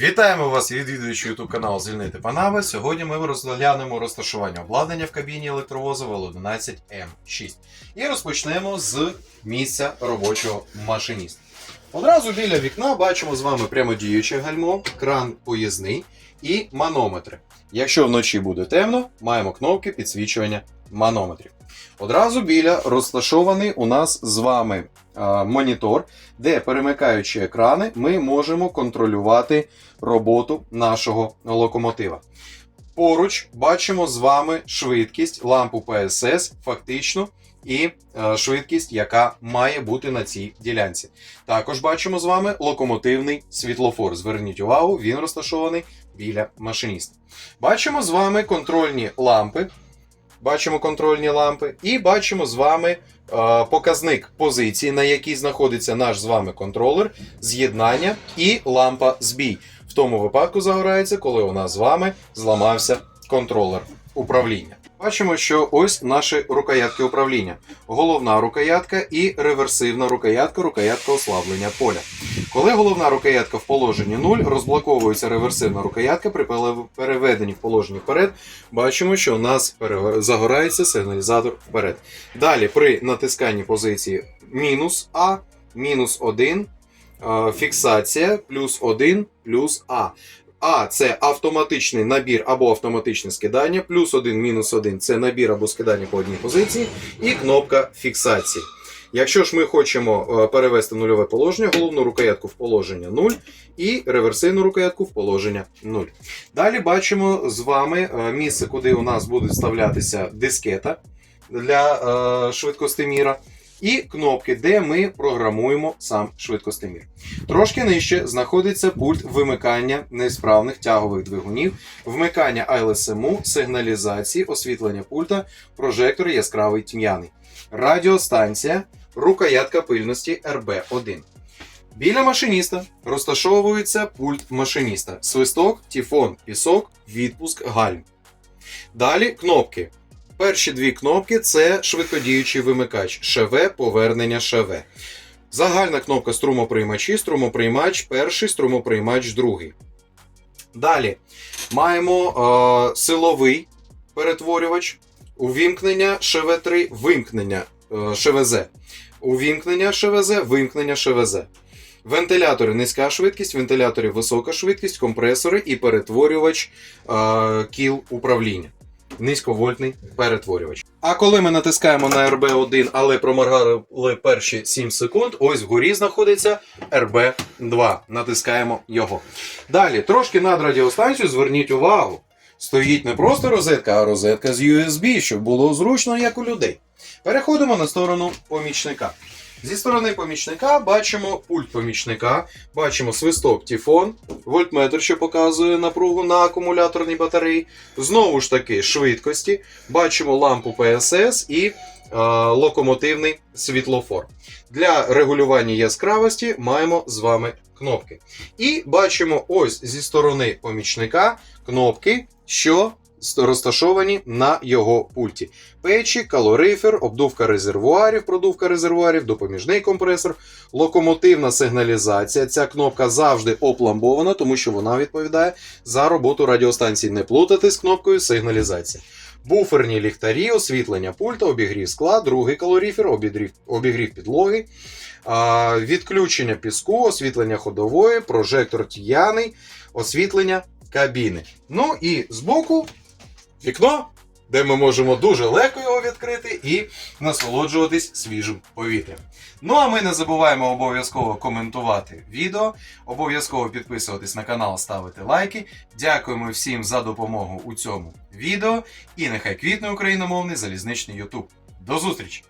Вітаємо вас, відвідуючи YouTube канал Звільнити Панами. Сьогодні ми розглянемо розташування обладнання в кабіні електровозу Л11М6. І розпочнемо з місця робочого машиніста. Одразу біля вікна бачимо з вами прямодіюче гальмо, кран поїзний і манометри. Якщо вночі буде темно, маємо кнопки підсвічування манометрів. Одразу біля розташований у нас з вами монітор, де перемикаючи екрани, ми можемо контролювати роботу нашого локомотива. Поруч бачимо з вами швидкість, лампу PSS, фактично, і е, швидкість, яка має бути на цій ділянці. Також бачимо з вами локомотивний світлофор. Зверніть увагу, він розташований біля машиніста. Бачимо з вами контрольні лампи. Бачимо контрольні лампи, і бачимо з вами е, показник позиції, на якій знаходиться наш з вами контролер, з'єднання і лампа збій. В тому випадку загорається, коли у нас з вами зламався контролер управління. Бачимо, що ось наші рукоятки управління: головна рукоятка і реверсивна рукоятка, рукоятка ослаблення поля. Коли головна рукоятка в положенні 0, розблоковується реверсивна рукоятка при переведенні в положення вперед. Бачимо, що у нас загорається сигналізатор вперед. Далі при натисканні позиції мінус А, мінус 1, е, фіксація, плюс 1, плюс А. А це автоматичний набір або автоматичне скидання, плюс 1, мінус 1 це набір або скидання по одній позиції, і кнопка фіксації. Якщо ж ми хочемо е, перевести нульове положення, головну рукоятку в положення 0 і реверсивну рукоятку в положення 0. Далі бачимо з вами е, місце, куди у нас буде вставлятися дискета для е, швидкостиміра, і кнопки, де ми програмуємо сам швидкостимір. Трошки нижче знаходиться пульт вимикання несправних тягових двигунів, вмикання ILSMU, сигналізації, освітлення пульта, прожектор яскравий тьмяний, радіостанція, рукоятка пильності RB1. Біля машиніста розташовується пульт машиніста, свисток, тіфон, пісок, відпуск, гальм. Далі кнопки. Перші дві кнопки це швидкодіючий вимикач ШВ, повернення ШВ. Загальна кнопка струмоприймачі, струмоприймач перший, струмоприймач другий. Далі маємо е, силовий перетворювач, увімкнення ШВ3, вимкнення е, ШВЗ. Увімкнення ШВЗ, вимкнення ШВЗ. Вентилятори низька швидкість, вентилятори висока швидкість, компресори і перетворювач е, кіл управління. Низьковольтний перетворювач. А коли ми натискаємо на RB1, але проморгали перші 7 секунд, ось вгорі знаходиться RB2. Натискаємо його. Далі, трошки над радіостанцією, зверніть увагу. Стоїть не просто розетка, а розетка з USB, щоб було зручно, як у людей. Переходимо на сторону помічника. Зі сторони помічника бачимо пульт помічника, бачимо свисток Тіфон, вольтметр, що показує напругу на акумуляторній батареї. Знову ж таки, швидкості, бачимо лампу PSS і е, локомотивний світлофор. Для регулювання яскравості маємо з вами кнопки. І бачимо ось зі сторони помічника кнопки, що розташовані на його пульті. Печі, калорифер, обдувка резервуарів, продувка резервуарів, допоміжний компресор, локомотивна сигналізація. Ця кнопка завжди опламбована, тому що вона відповідає за роботу радіостанції. Не плутати з кнопкою сигналізація. Буферні ліхтарі, освітлення пульта, обігрів скла, другий калорифер, обігрів, обігрів підлоги, відключення піску, освітлення ходової, прожектор тіяний, освітлення кабіни. Ну і збоку вікно, де ми можемо дуже легко його відкрити і насолоджуватись свіжим повітрям. Ну а ми не забуваємо обов'язково коментувати відео, обов'язково підписуватись на канал, ставити лайки. Дякуємо всім за допомогу у цьому відео. І нехай квітне україномовний залізничний YouTube. До зустрічі!